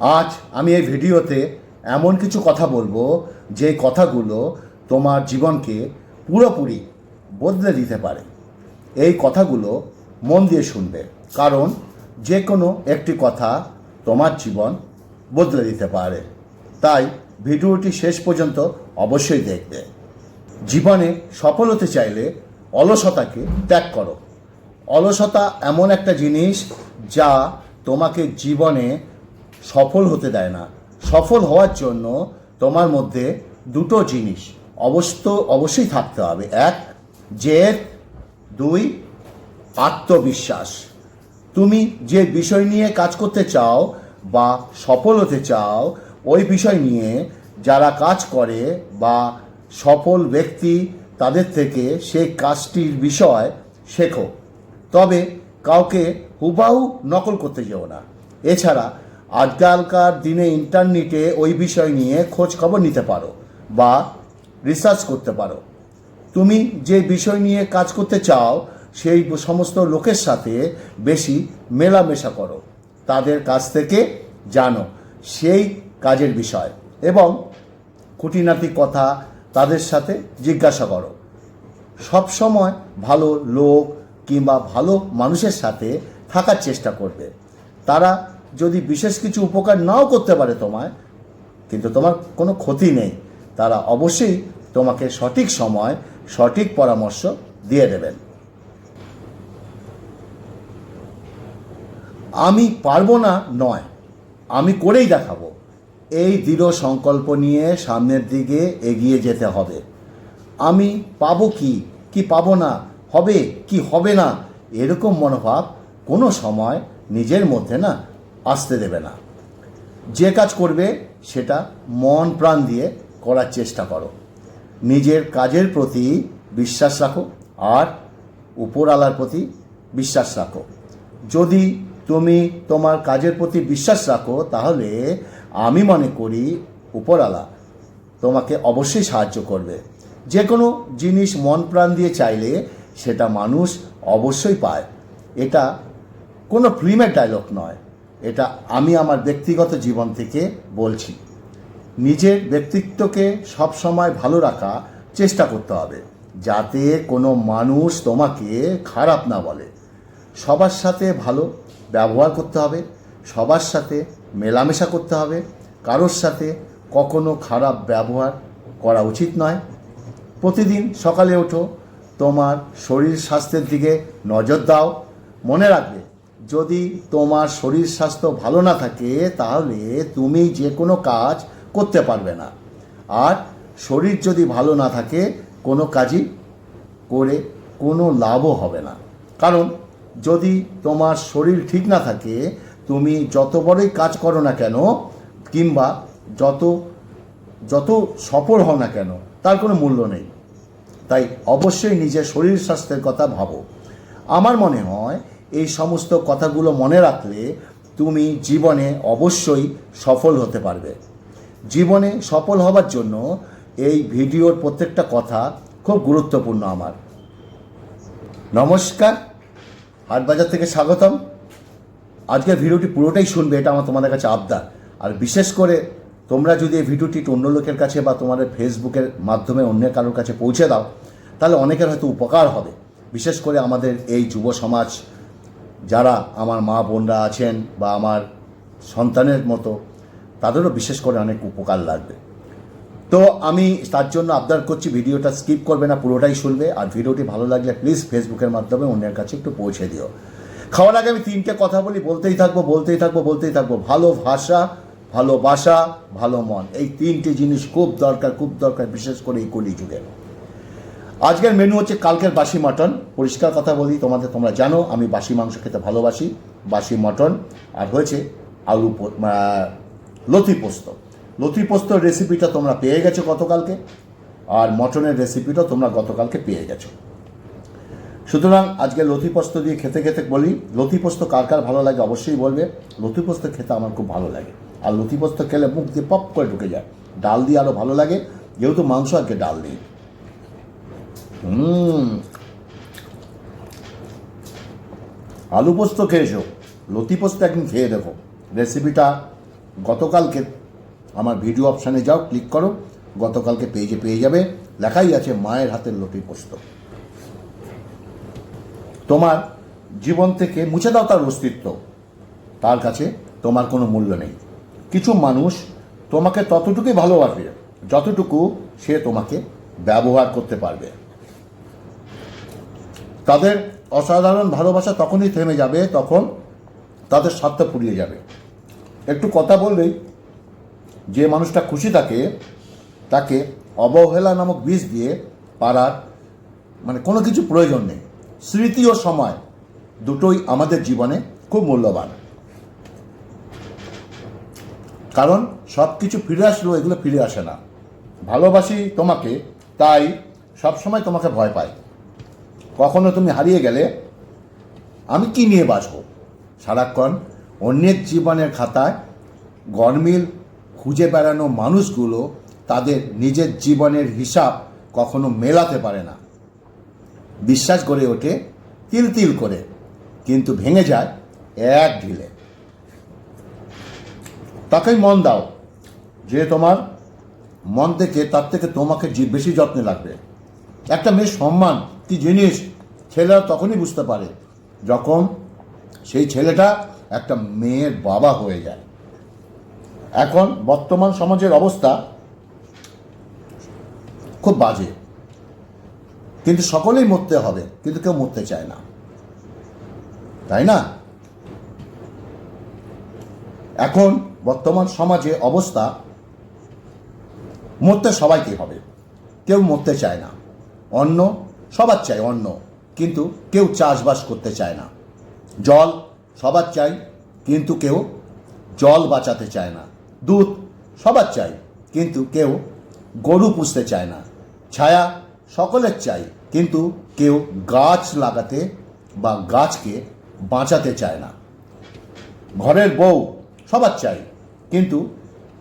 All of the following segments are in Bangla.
আজ আমি এই ভিডিওতে এমন কিছু কথা বলব যে কথাগুলো তোমার জীবনকে পুরোপুরি বদলে দিতে পারে। এই কথাগুলো মন দিয়ে শুনবে, কারণ যে কোনো একটি কথা তোমার জীবন বদলে দিতে পারে। তাই ভিডিওটি শেষ পর্যন্ত অবশ্যই দেখবে। জীবনে সফল হতে চাইলে অলসতাকে ত্যাগ করো। অলসতা এমন একটা জিনিস যা তোমাকে জীবনে সফল হতে দেয় না। সফল হওয়ার জন্য তোমার মধ্যে দুটো জিনিস অবশ্য, অবশ্যই থাকতে হবে। এক, জেদ। দুই, আত্মবিশ্বাস। তুমি যে বিষয় নিয়ে কাজ করতে চাও বা সফল হতে চাও, ওই বিষয় নিয়ে যারা কাজ করে বা সফল ব্যক্তি, তাদের থেকে সেই কাজটির বিষয় শেখো। তবে কাউকে হুবাহু নকল করতে যেও না। এছাড়া আজকালকার দিনে ইন্টারনেটে ওই বিষয় নিয়ে খোঁজ খবর নিতে পারো বা রিসার্চ করতে পারো। তুমি যে বিষয় নিয়ে কাজ করতে চাও, সেই সমস্ত লোকের সাথে বেশি মেলামেশা করো। তাদের কাছ থেকে জানো সেই কাজের বিষয় এবং খুঁটিনাটি কথা তাদের সাথে জিজ্ঞাসা করো। সবসময় ভালো লোক কিংবা ভালো মানুষের সাথে থাকার চেষ্টা করবে। তারা যদি বিশেষ কিছু উপকার নাও করতে পারে তোমায়, কিন্তু তোমার কোনো ক্ষতি নেই, তারা অবশ্যই তোমাকে সঠিক সময়, সঠিক পরামর্শ দিয়ে দেবেন। আমি পারব না নয়, আমি করেই দেখাবো। এই দৃঢ় সংকল্প নিয়ে সামনের দিকে এগিয়ে যেতে হবে। আমি পাবো কি কি পাবো না, হবে, কি হবে না, এরকম মনোভাব কোনো সময় নিজের মধ্যে না আসতে দেবে না। যে কাজ করবে, সেটা মন প্রাণ দিয়ে করার চেষ্টা করো। নিজের কাজের প্রতি বিশ্বাস রাখো আর উপরওয়ালার প্রতি বিশ্বাস রাখো। যদি তুমি তোমার কাজের প্রতি বিশ্বাস রাখো, তাহলে আমি মনে করি উপরওয়ালা তোমাকে অবশ্যই সাহায্য করবে। যে কোনো জিনিস মন প্রাণ দিয়ে চাইলে সেটা মানুষ অবশ্যই পায়। এটা কোনো ফিল্মের ডায়লগ নয়। এটা আমি আমার ব্যক্তিগত জীবন থেকে বলছি। নিজের ব্যক্তিত্বকে সবসময় ভালো রাখা চেষ্টা করতে হবে, যাতে কোনো মানুষ তোমাকে খারাপ না বলে। সবার সাথে ভালো ব্যবহার করতে হবে, সবার সাথে মেলামেশা করতে হবে, কারোর সাথে কখনো খারাপ ব্যবহার করা উচিত নয়। প্রতিদিন সকালে ওঠো, তোমার শরীর স্বাস্থ্যের দিকে নজর দাও, মনে রাখবে যদি তোমার শরীর স্বাস্থ্য ভালো না থাকে, তাহলে তুমি যে কোনো কাজ করতে পারবে না। আর শরীর যদি ভালো না থাকে, কোনো কাজই করে কোনো লাভও হবে না। কারণ যদি তোমার শরীর ঠিক না থাকে, তুমি যত বড়ই কাজ করো না কেন, কিংবা যত যত সফল হও না কেন, তার কোনো মূল্য নেই। তাই অবশ্যই নিজের শরীর স্বাস্থ্যের কথা ভাবো। আমার মনে হয় এই সমস্ত কথাগুলো মনে রাখলে তুমি জীবনে অবশ্যই সফল হতে পারবে। জীবনে সফল হবার জন্য এই ভিডিওর প্রত্যেকটা কথা খুব গুরুত্বপূর্ণ আমার। নমস্কার, হাটবাজার থেকে স্বাগতম। আজকের ভিডিওটি পুরোটাই শুনবে, এটা আমার তোমাদের কাছে আবদার। আর বিশেষ করে তোমরা যদি এই ভিডিওটি অন্য লোকের কাছে বা তোমাদের ফেসবুকের মাধ্যমে অন্য কারোর কাছে পৌঁছে দাও, তাহলে অনেকের হয়তো উপকার হবে। বিশেষ করে আমাদের এই যুব সমাজ যারা আমার মা বোনরা আছেন বা আমার সন্তানের মতো, তাদেরও বিশেষ করে অনেক উপকার লাগবে। তো আমি তার জন্য আবদার করছি, ভিডিওটা স্কিপ করবে না, পুরোটাই শুনবে। আর ভিডিওটি ভালো লাগলে প্লিজ ফেসবুকের মাধ্যমে অন্যের কাছে একটু পৌঁছে দিও। খাওয়ার আগে আমি তিনটে কথা বলি, বলতেই থাকব বলতেই থাকব বলতেই থাকব। ভালো ভাষা ভালোবাসা ভালো মন, এই তিনটে জিনিস খুব দরকার খুব দরকার, বিশেষ করে এই কলি যুগে আজকের মেনু হচ্ছে কালকের বাসি মটন পরিষ্কার কথা বলি, তোমাদের তোমরা জানো, আমি বাসি মাংস খেতে ভালোবাসি। বাসি মটন আর হয়েছে আলু লতি পোস্ত। লতি পোস্তর রেসিপিটা তোমরা পেয়ে গেছো গতকালকে, আর মটনের রেসিপিটা তোমরা গতকালকে পেয়ে গেছো। সুতরাং আজকে লতি পোস্ত দিয়ে খেতে খেতে বলি, লতি পোস্ত কার কার ভালো লাগে অবশ্যই বলবে। লতি পোস্ত খেতে আমার খুব ভালো লাগে। আর লতি পোস্ত খেলে মুখ দিয়ে পপ করে ঢুকে যায়। ডাল দিয়ে আরও ভালো লাগে, যেহেতু মাংস আজকে ডাল হুম আলু পোস্ত খেয়েছো? লতি পোস্ত একদিন খেয়ে দেখো। রেসিপিটা গতকালকে আমার ভিডিও অপশানে যাও, ক্লিক করো। গতকালকে পেজে পেয়ে যাবে। লেখাই আছে মায়ের হাতের লটি পোস্ত। তোমার জীবন থেকে মুছে দাও তার অস্তিত্ব। তার কাছে তোমার কোনো মূল্য নেই। কিছু মানুষ তোমাকে ততটুকুই ভালোবাসবে, যতটুকু সে তোমাকে ব্যবহার করতে পারবে। তাদের অসাধারণ ভালোবাসা তখনই থেমে যাবে তখন তাদের স্বার্থ ফুরিয়ে যাবে। একটু কথা বললেই যে মানুষটা খুশি থাকে, তাকে অবহেলা নামক বিষ দিয়ে পারার মানে কোনো কিছু প্রয়োজন নেই। স্মৃতি ও সময় দুটোই আমাদের জীবনে খুব মূল্যবান। কারণ সব কিছু ফিরে আসলেও এগুলো ফিরে আসে না। ভালোবাসি তোমাকে, তাই সবসময় তোমাকে ভয় পাই কখনো তুমি হারিয়ে গেলে আমি কি নিয়ে বাঁচবো? সারাক্ষণ অন্যের জীবনের খাতায় গরমিল খুঁজে বেড়ানো মানুষগুলো তাদের নিজের জীবনের হিসাব কখনো মেলাতে পারে না। বিশ্বাস গড়ে ওঠে তিল তিল করে, কিন্তু ভেঙে যায় এক ঢিলে। তাকেই মন দাও, যে তোমার মন থেকে তার থেকে তোমাকে বেশি যত্নে লাগবে। একটা মেয়ের সম্মান কি জিনিস, ছেলেরা তখনই বুঝতে পারে যখন সেই ছেলেটা একটা মেয়ের বাবা হয়ে যায়। এখন বর্তমান সমাজের অবস্থা খুব বাজে। কিন্তু সকলেই মরতে হবে, কিন্তু কেউ মরতে চায় না। তাই না? এখন বর্তমান সমাজে অবস্থা, মরতে সবাইকে হবে, কেউ মরতে চায় না। অন্ন সবার চাই অন্ন, কিন্তু কেউ চাষবাস করতে চায় না। জল সবার চাই, কিন্তু কেউ জল বাঁচাতে চায় না। দুধ সবার চাই, কিন্তু কেউ গরু পুষতে চায় না। ছায়া সকলের চাই, কিন্তু কেউ গাছ লাগাতে বা গাছকে বাঁচাতে চায় না। ঘরের বউ সবার চাই, কিন্তু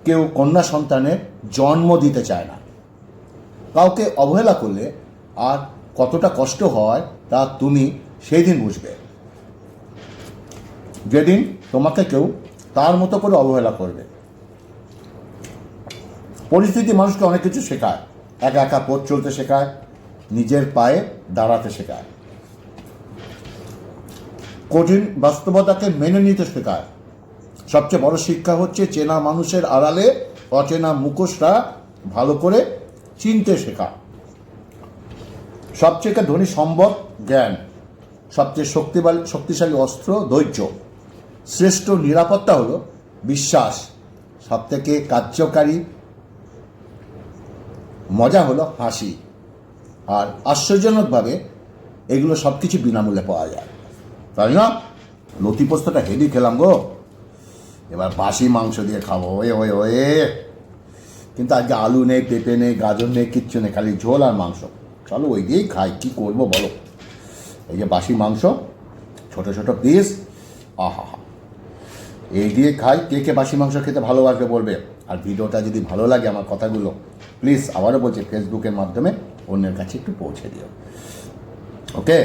কেউ কন্যা সন্তানের জন্ম দিতে চায় না। কাউকে অবহেলা করলে আর কতটা কষ্ট হয়, তা তুমি সেই দিন বুঝবে। যেদিন তোমাকে কেউ তার মতো করে অবহেলা করবে। পরিস্থিতি মানুষকে অনেক কিছু শেখায়। একা একা পথ চলতে শেখায়, নিজের পায়ে দাঁড়াতে শেখায়। কঠিন বাস্তবতাকে মেনে নিতে শেখায়। সবচেয়ে বড় শিক্ষা হচ্ছে চেনা মানুষের আড়ালে অচেনা মুখোশটা ভালো করে চিনতে শেখা সবচেয়ে ধনী সম্ভব জ্ঞান, সবচেয়ে শক্তিশালী শক্তিশালী অস্ত্র ধৈর্য। শ্রেষ্ঠ নিরাপত্তা হলো বিশ্বাস। সবথেকে কার্যকারী মজা হলো হাসি। আর আশ্চর্যজনকভাবে এগুলো সব কিছু বিনামূল্যে পাওয়া যায়। তাই না? লতি পোস্তটা হেভি খেলাম গো। এবার বাসি মাংস দিয়ে খাব। ওয়ে ওয়ে ওয়ে। কিন্তু আজকে আলু নেই, পেঁপে নেই, গাজর নেই, কিচ্ছু নেই, খালি ঝোল আর মাংস। চলো ওই দিয়েই খাই, কী করব বলো? এই যে বাসি মাংস, ছোট ছোট পিস আহা হা এই দিয়ে খাই, কে কে বাসি মাংস খেতে ভালোবাসবে বলবে? আর ভিডিওটা যদি ভালো লাগে আমার কথাগুলো প্লিজ আবারও বলছি ফেসবুকের মাধ্যমে অন্যের কাছে একটু পৌঁছে দিও। ওকে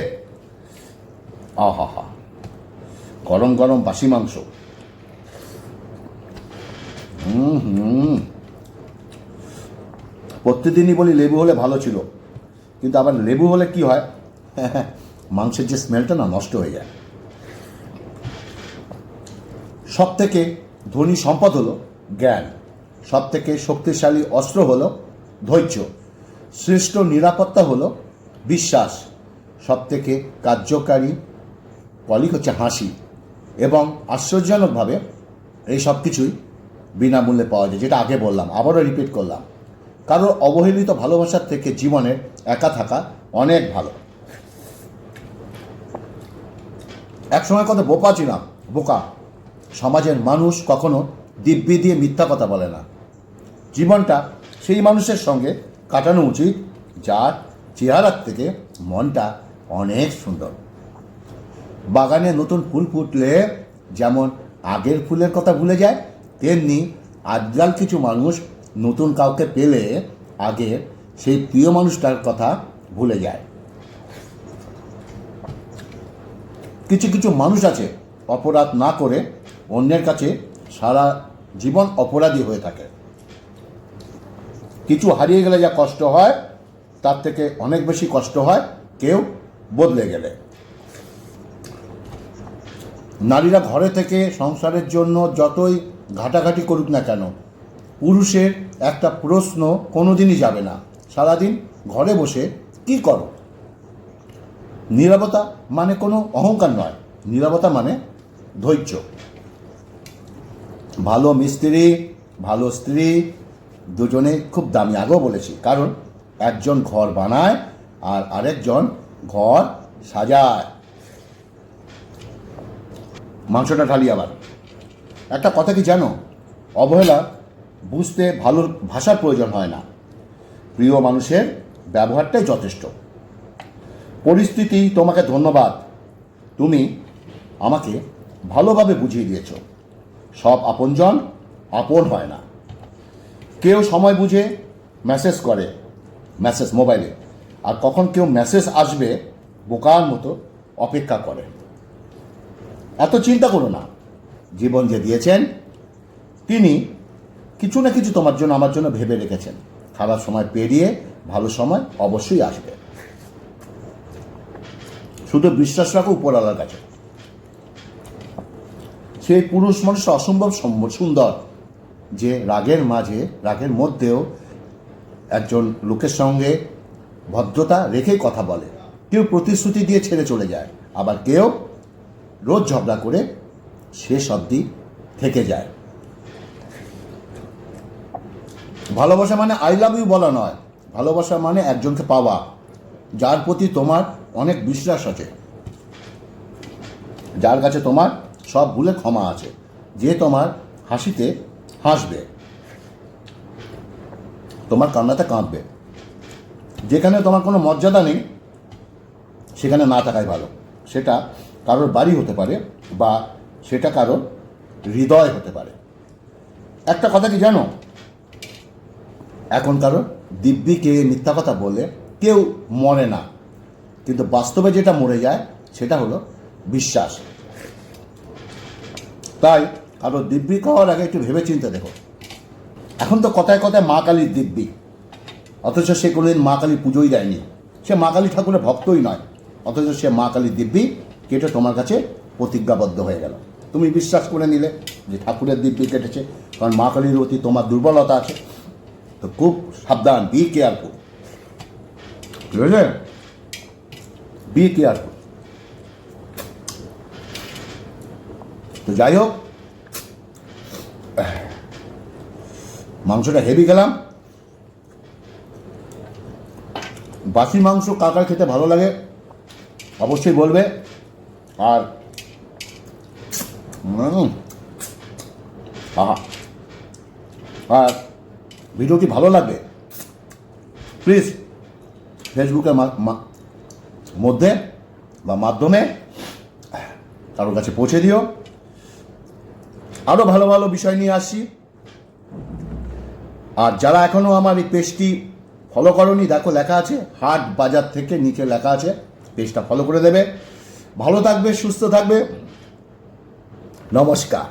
আহা হা গরম গরম বাসি মাংস। হুম হুম। প্রত্যেকদিনই বলি লেবু হলে ভালো ছিল। কিন্তু আবার লেবু হলে কি হয়? মাংসের যে স্মেলটা না নষ্ট হয়ে যায়। সব থেকে ধনী সম্পদ হলো জ্ঞান। সব থেকে শক্তিশালী অস্ত্র হলো ধৈর্য। শ্রেষ্ঠ নিরাপত্তা হলো বিশ্বাস। সব থেকে কার্যকারী কলিক হচ্ছে হাসি। এবং আশ্চর্যজনকভাবে এই সব কিছুই বিনামূল্যে পাওয়া যায়, যেটা আগে বললাম, আবারও রিপিট করলাম। কারোর অবহেলিত ভালোবাসার থেকে জীবনে একা থাকা অনেক ভালো। এক সময় কথা বোকা ছিলাম বোকা। সমাজের মানুষ কখনো দিব্যি দিয়ে মিথ্যা কথা বলে না। জীবনটা সেই মানুষের সঙ্গে কাটানো উচিত, যার চেহারার থেকে মনটা অনেক সুন্দর। বাগানে নতুন ফুল ফুটলে যেমন আগের ফুলের কথা ভুলে যায়, তেমনি আজকাল কিছু মানুষ নতুন কাউকে পেলে আগে সেই প্রিয় মানুষটার কথা ভুলে যায়। কিছু কিছু মানুষ আছে অপরাধ না করে অন্যের কাছে সারা জীবন অপরাধী হয়ে থাকে। কিছু হারিয়ে গেলে যা কষ্ট হয়, তার থেকে অনেক বেশি কষ্ট হয়, কেউ বদলে গেলে। নারীরা ঘরে থেকে সংসারের জন্য যতই ঘাটাঘাটি করুক না কেন পুরুষের একটা প্রশ্ন কোনোদিনই যাবে না। সারাদিন ঘরে বসে কি করো? নীরবতা মানে কোনো অহংকার নয়। নীরবতা মানে ধৈর্য। ভালো মিস্ত্রি, ভালো স্ত্রী দুজনে খুব দামি, আগেও বলেছি। কারণ একজন ঘর বানায় আর আরেকজন ঘর সাজায়। মাংসটা ঢালি আবার। একটা কথা কি জানো? অবহেলা বুঝতে ভালো ভাষার প্রয়োজন হয় না। প্রিয় মানুষের ব্যবহারটাই যথেষ্ট। পরিস্থিতি, তোমাকে ধন্যবাদ। তুমি আমাকে ভালোভাবে বুঝিয়ে দিয়েছ। সব আপনজন আপন হয় না। কেউ সময় বুঝে মেসেজ করে মেসেজ মোবাইলে আর কখন কেউ মেসেজ আসবে, বোকার মতো অপেক্ষা করে। এত চিন্তা করো না। জীবন যে দিয়েছেন, তিনি কিছু না কিছু তোমার জন্য, আমার জন্য ভেবে রেখেছেন। খারাপ সময় পেরিয়ে, ভালো সময় অবশ্যই আসবে। শুধু বিশ্বাস রাখো উপরওয়ালার কাছে। সেই পুরুষ মানুষটা অসম্ভব সম্ভ- সুন্দর, যে রাগের মাঝে, রাগের মধ্যেও একজন লোকের সঙ্গে ভদ্রতা রেখেই কথা বলে। কেউ প্রতিশ্রুতি দিয়ে ছেড়ে চলে যায়, আবার কেউ রোজ ঝগড়া করে শেষ অবধি থেকে যায়। ভালোবাসা মানে আই লাভ ইউ বলা নয়। ভালোবাসা মানে একজনকে পাওয়া, যার প্রতি তোমার অনেক বিশ্বাস আছে। যার কাছে তোমার সব ভুলে ক্ষমা আছে। যে তোমার হাসিতে হাসবে। তোমার কান্নাতে কাঁদবে। যেখানে তোমার কোনো মর্যাদা নেই, সেখানে না থাকাই ভালো। সেটা কারোর বাড়ি হতে পারে বা সেটা কারোর হৃদয় হতে পারে। একটা কথা কি জানো? এখন কারও দিব্যিকে মিথ্যা কথা বলে কেউ মরে না। কিন্তু বাস্তবে যেটা মরে যায়, সেটা হলো বিশ্বাস। তাই কারও দিব্যি খাওয়ার আগে একটু ভেবে চিন্তে দেখো। এখন তো কথায় কথায় মা কালীর দিব্যি। অথচ সে কোনোদিন মা কালী পুজোই দেয়নি। সে মা কালী ঠাকুরের ভক্তই নয়। অথচ সে মা কালীর দিব্যি কেটে তোমার কাছে প্রতিজ্ঞাবদ্ধ হয়ে গেল। তুমি বিশ্বাস করে নিলে যে ঠাকুরের দিব্যি কেটেছে, কারণ মা কালীর অতি তোমার দুর্বলতা আছে। তো খুব সাবধান বি কেয়ারফুল বুঝলে বি কেয়ারফুল তো যাই হোক, মাংসটা হেভি খেলাম। বাসি মাংস কাকার খেতে ভালো লাগে? অবশ্যই বলবে। আর আহা। আর ভিডিওটি ভালো লাগবে প্লিজ ফেসবুকের মধ্যে বা মাধ্যমে, কারোর কাছে পৌঁছে দিও। আরও ভালো ভালো বিষয় নিয়ে আসছি আর যারা এখনও আমার এই পেজটি ফলো করনি, দেখো লেখা আছে, হাট বাজার থেকে নিচে লেখা আছে, পেজটা ফলো করে দেবে। ভালো থাকবে, সুস্থ থাকবে। নমস্কার।